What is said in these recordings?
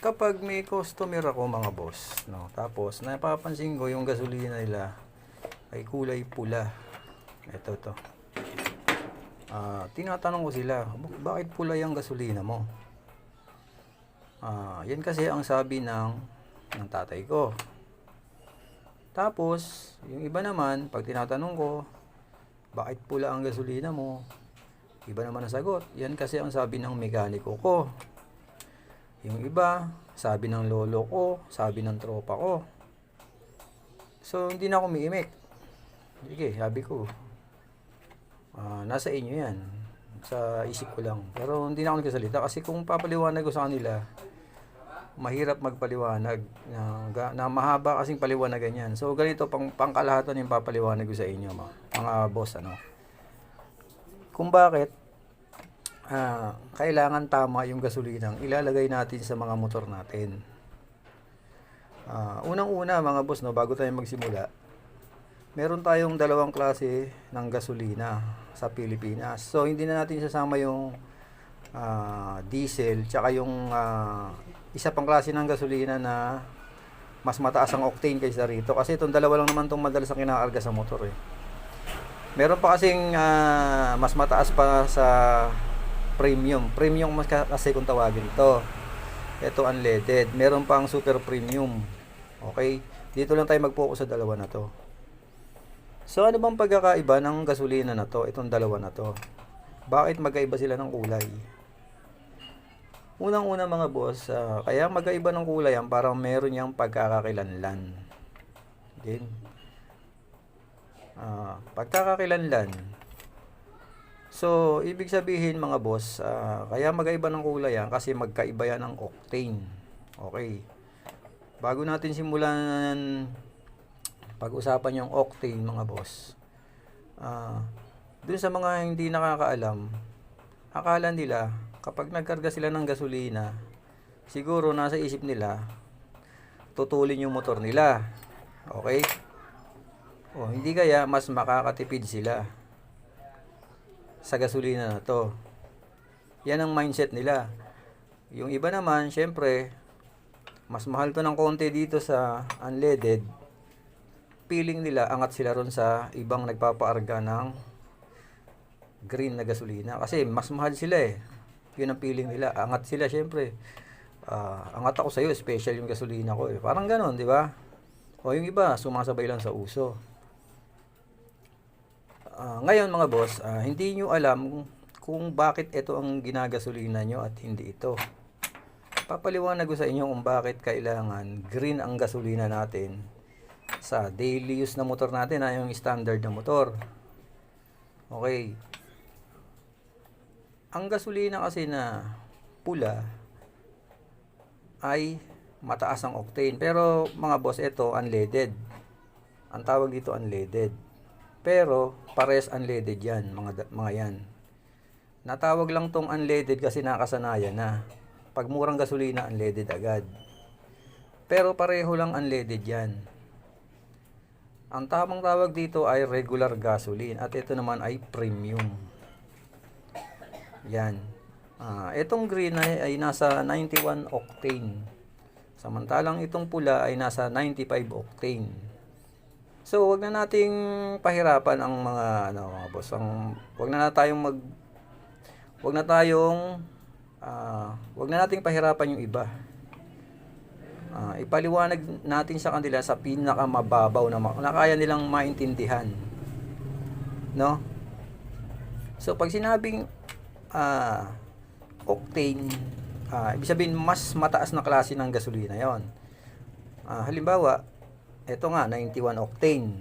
kapag may customer ako mga boss, no, tapos napapansin ko yung gasolina nila ay kulay pula. Ito to. Ah, tinatanong ko sila, "Bak- bakit pula yung gasolina mo? Ah, yan kasi ang sabi ng ng tatay ko. Tapos, yung iba naman, pag tinatanong ko, bakit pula ang gasolina mo? Iba naman ang sagot. Yan kasi ang sabi ng mekaniko ko. Yung iba, sabi ng lolo ko, sabi ng tropa ko. So, hindi na ako umiimik. Sige, sabi ko. ah, nasa inyo yan. Sa isip ko lang. Pero hindi na ako nagkasalita kasi kung papaliwanag ko sa kanila, mahirap magpaliwanag na, na mahaba kasing paliwanagan yan. So ganito pang pangkalahatan yung papaliwanag ko sa inyo mga, mga boss ano. Kung bakit ah, kailangan tama yung gasolinang ilalagay natin sa mga motor natin. Ah, unang-una mga boss no bago tayo magsimula, meron tayong dalawang klase ng gasolina sa Pilipinas. So hindi na natin sasama yung ah, diesel tsaka yung ah, isa pang klase ng gasolina na mas mataas ang octane kaysa rito kasi itong dalawa lang naman itong madalas ang kinakarga sa motor eh. Meron pa kasing ah, mas mataas pa sa premium. Premium kasi kung tawagin ito. Ito unleaded. Meron pang super premium. Okay? Dito lang tayo mag-focus sa dalawa na to. So ano bang pagkakaiba ng gasolina na to? Itong dalawa na to. Bakit magkaiba sila ng kulay? Unang-una mga boss, ah, kaya magkaiba ng kulay yan parang meron niyang pagkakakilanlan. Din. Ah, pagkakakilanlan. So, ibig sabihin mga boss, ah, kaya magkaiba ng kulay yan kasi magkaiba yan ng octane. Okay. Bago natin simulan pag-usapan yung octane mga boss. Ah, dun sa mga hindi nakakaalam, akala nila kapag nagkarga sila ng gasolina, siguro nasa isip nila, tutulin yung motor nila. Okay? O, hindi kaya mas makakatipid sila sa gasolina na to. Yan ang mindset nila. Yung iba naman, syempre, mas mahal to ng konti dito sa unleaded. Feeling nila, angat sila ron sa ibang nagpapaarga ng green na gasolina. Kasi mas mahal sila eh. Yun ang feeling nila. Angat sila syempre. Ah, angat ako sa'yo, special yung gasolina ko eh. Parang ganon, di ba? O yung iba, sumasabay lang sa uso. Ah, ngayon mga boss, ah, hindi nyo alam kung bakit ito ang ginagasolina nyo at hindi ito. Papaliwanag ko sa inyo kung bakit kailangan green ang gasolina natin sa daily use na motor natin, na yung standard na motor. Okay. Ang gasolina kasi na pula ay mataas ang octane. Pero mga boss, ito unleaded. Ang tawag dito unleaded. Pero pares unleaded yan, mga mga yan. Natawag lang tong unleaded kasi nakasanayan na. Pag murang gasolina, unleaded agad. Pero pareho lang unleaded yan. Ang tamang tawag dito ay regular gasoline at ito naman ay premium. Yan. Ah, itong green ay, ay nasa 91 octane. Samantalang itong pula ay nasa 95 octane. So, wag na nating pahirapan ang mga ano, mga boss. Ang wag na, na tayong mag wag na tayong ah, wag na nating pahirapan yung iba. Ah, ipaliwanag natin sa kanila sa pinakamababaw na, na kaya nilang maintindihan. No? So pag sinabing ah, octane, ah, ibig sabihin mas mataas na klase ng gasolina 'yon. Ah, halimbawa, ito nga 91 octane.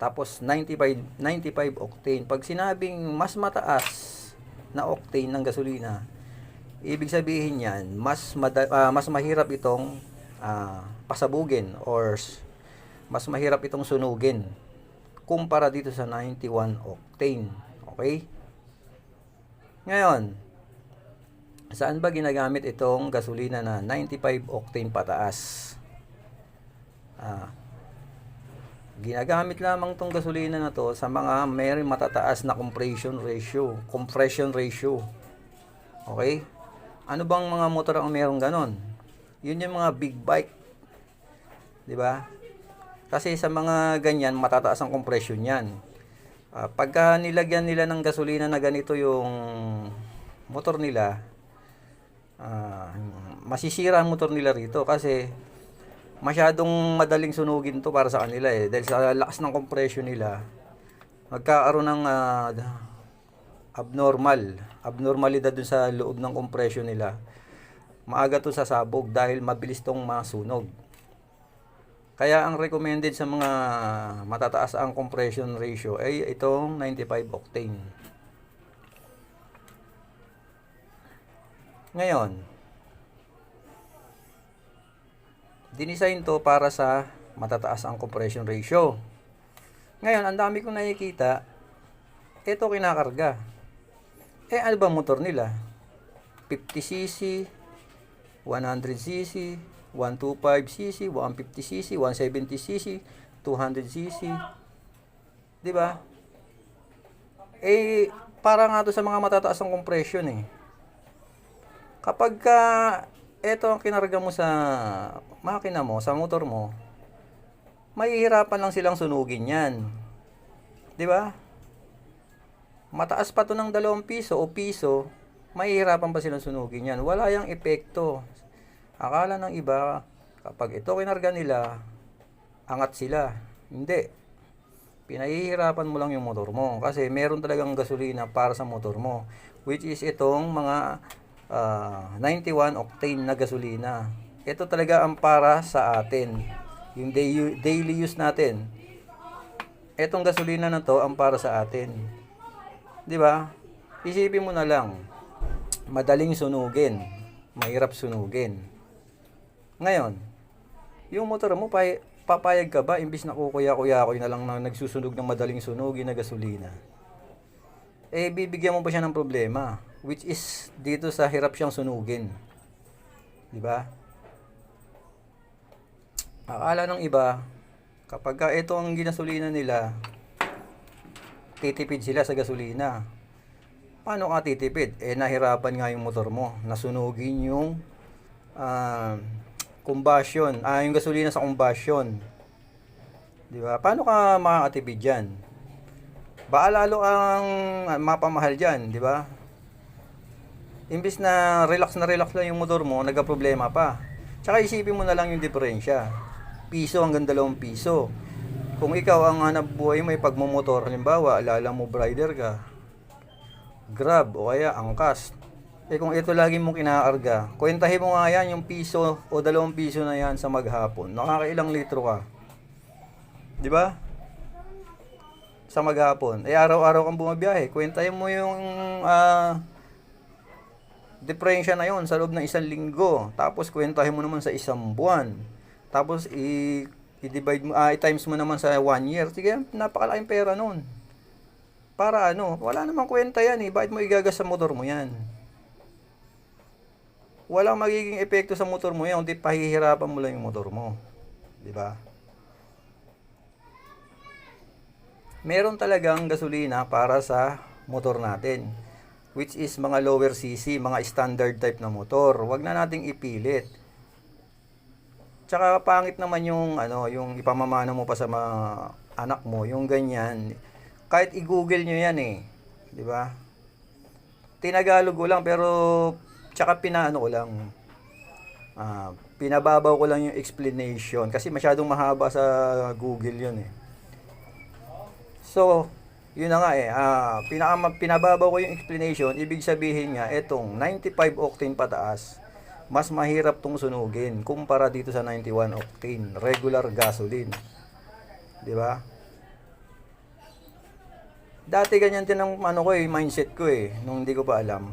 Tapos 95 95 octane. Pag sinabing mas mataas na octane ng gasolina, ibig sabihin niyan, mas ah, mas mahirap itong ah, pasabugin or mas mahirap itong sunugin kumpara dito sa 91 octane. Okay? Ngayon, saan ba ginagamit itong gasolina na 95 octane pataas? Ah, ginagamit lamang tong gasolina na to sa mga may matataas na compression ratio, compression ratio. Okay? Ano bang mga motor ang mayroong ganon? Yun yung mga big bike. Di ba? Kasi sa mga ganyan, matataas ang compression yan. Ah, pagka nilagyan nila ng gasolina na ganito yung motor nila, ah, masisira ang motor nila rito kasi masyadong madaling sunugin to para sa kanila eh. Dahil sa lakas ng compression nila, magkakaroon ng ah, abnormal, abnormalidad dun sa loob ng compression nila. Maaga to sasabog dahil mabilis tong masunog. Kaya ang recommended sa mga matataas ang compression ratio ay itong 95 octane. Ngayon, dinisign to para sa matataas ang compression ratio. Ngayon, ang dami kong nakikita, ito kinakarga. Eh, ano ba motor nila? 50cc, 100cc, 125cc, 150cc, 170cc, 200cc. 'Di ba? Eh para nga to sa mga matataas ang compression eh. Kapag ka ito ang kinarga mo sa makina mo, sa motor mo, mahihirapan lang silang sunugin 'yan. 'Di ba? Mataas pa to ng 2 piso o piso, mahihirapan pa silang sunugin 'yan. Wala yang epekto. Akala ng iba, kapag ito kinarga nila, angat sila. Hindi. Pinahihirapan mo lang yung motor mo. Kasi meron talagang gasolina para sa motor mo. Which is itong mga ah, 91 octane na gasolina. Ito talaga ang para sa atin. Yung daily use natin. Etong gasolina na to ang para sa atin. 'Di ba? Isipin mo na lang. Madaling sunugin. Mahirap sunugin. Ngayon, yung motor mo, pay, papayag ka ba imbis na kukuya-kuya-kuya na lang na nagsusunog ng madaling sunugin na gasolina? Eh, bibigyan mo pa siya ng problema. Which is, dito sa hirap siyang sunugin. Di ba? Akala ng iba, kapag ka ito ang ginasolina nila, titipid sila sa gasolina. Paano ka titipid? Eh, nahirapan nga yung motor mo. Nasunugin yung ah, combustion, ah, yung gasolina sa combustion. Di ba? Paano ka makakatipid dyan? Baka lalo ang ah, mapamahal dyan, di ba? Imbis na relax na relax lang yung motor mo, nagka-problema pa. Tsaka isipin mo na lang yung diferensya. Piso hanggang dalawang piso. Kung ikaw ang hanap buhay mo ay pagmumotor, halimbawa, alala mo rider ka, grab o kaya angkas. Eh kung ito lagi mong kinakarga, kwentahin mo nga yan yung piso o dalawang piso na yan sa maghapon. Nakakailang litro ka. Di ba? Sa maghapon. Eh araw-araw kang bumabiyahe. Kwentahin mo yung ah, diferensya na yon sa loob ng isang linggo. Tapos kwentahin mo naman sa isang buwan. Tapos i i-divide mo, ah, i-times mo naman sa one year. Sige, napakalaking pera nun. Para ano, wala namang kwenta yan eh. Bakit mo igagas sa motor mo yan? Walang magiging epekto sa motor mo yan, kundi pahihirapan mo lang yung motor mo. Di ba? Meron talagang gasolina para sa motor natin which is mga lower CC, mga standard type na motor. Huwag na nating ipilit. Tsaka pangit naman yung ano, yung ipamamana mo pa sa mga anak mo, yung ganyan. Kahit i-google nyo yan eh. 'Di ba? Tinagalog ko lang pero tsaka pinaano ko lang. Ah, pinababaw ko lang yung explanation kasi masyadong mahaba sa Google 'yun eh. So, yun na nga eh, ah, pinaka, pinababaw ko yung explanation, ibig sabihin nga, etong 95 octane pataas, mas mahirap tong sunugin kumpara dito sa 91 octane, regular gasoline. Di ba? Dati ganyan din ang ano ko eh, mindset ko eh, nung hindi ko pa alam.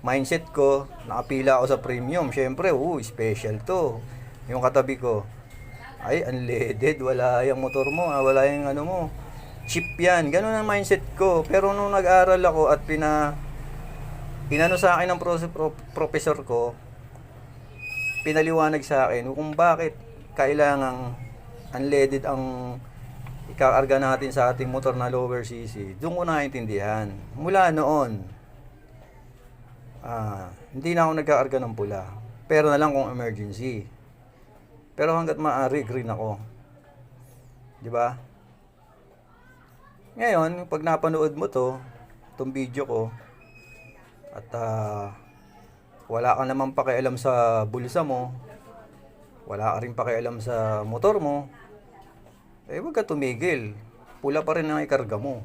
Mindset ko, nakapila ako sa premium, syempre, uh, special to. Yung katabi ko, ay, unleaded, wala yung motor mo, ah, wala yung ano mo, cheap yan. Ganun ang mindset ko. Pero nung nag-aral ako at pina inano sa akin ng pro- pro- professor ko, pinaliwanag sa akin kung bakit kailangang unleaded ang ikakarga natin sa ating motor na lower CC. Doon ko naintindihan. Mula noon, ah, Hindi na ako nagkakarga ng pula. Pero na lang kung emergency. Pero hanggat maaari, green ako. Di ba? Ngayon, pag napanood mo to, itong video ko, at ah, wala ka naman pakialam sa bulsa mo, wala ka rin pakialam sa motor mo, eh huwag ka tumigil. Pula pa rin ang ikarga mo.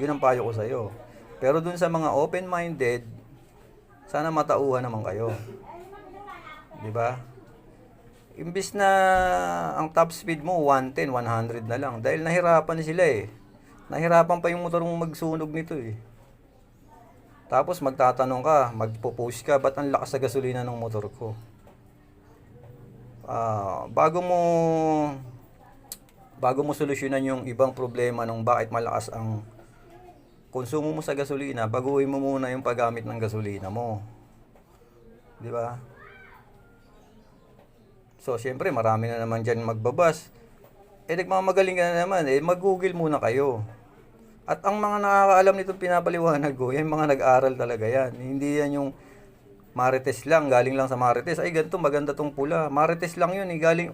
Yun ang payo ko sa'yo. Pero dun sa mga open-minded, sana matauhan naman kayo. Di ba? Imbis na ang top speed mo 110, 100 na lang. Dahil nahirapan sila eh. Nahirapan pa yung motor mong magsunog nito eh. Tapos magtatanong ka, magpo-post ka, ba't ang lakas sa gasolina ng motor ko? Ah, bago mo bago mo solusyonan yung ibang problema ng bakit malakas ang konsumo mo sa gasolina, baguhin mo muna yung paggamit ng gasolina mo. 'Di ba? So, syempre, marami na naman dyan magbabas. Eh, nagmamagaling ka na naman. Eh, mag-google muna kayo. At ang mga nakakaalam nitong pinapaliwanag ko, yung mga nag-aral talaga yan. Hindi yan yung Marites lang, galing lang sa Marites. Ay, ganito, maganda tong pula. Marites lang yun, eh, galing...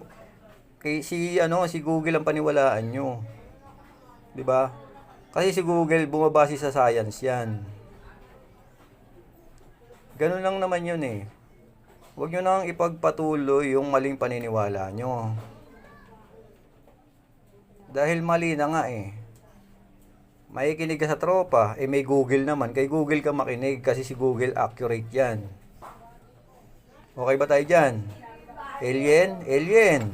Kay si, ano, si Google ang paniwalaan nyo. 'Di ba? Kasi si Google, bumabase sa science yan. Ganun lang naman yun eh. Huwag nyo nang ipagpatuloy yung maling paniniwala nyo. Dahil mali na nga eh. Makikinig ka sa tropa, eh may Google naman. Kay Google ka makinig kasi si Google accurate yan. Okay ba tayo dyan? Alien? Alien.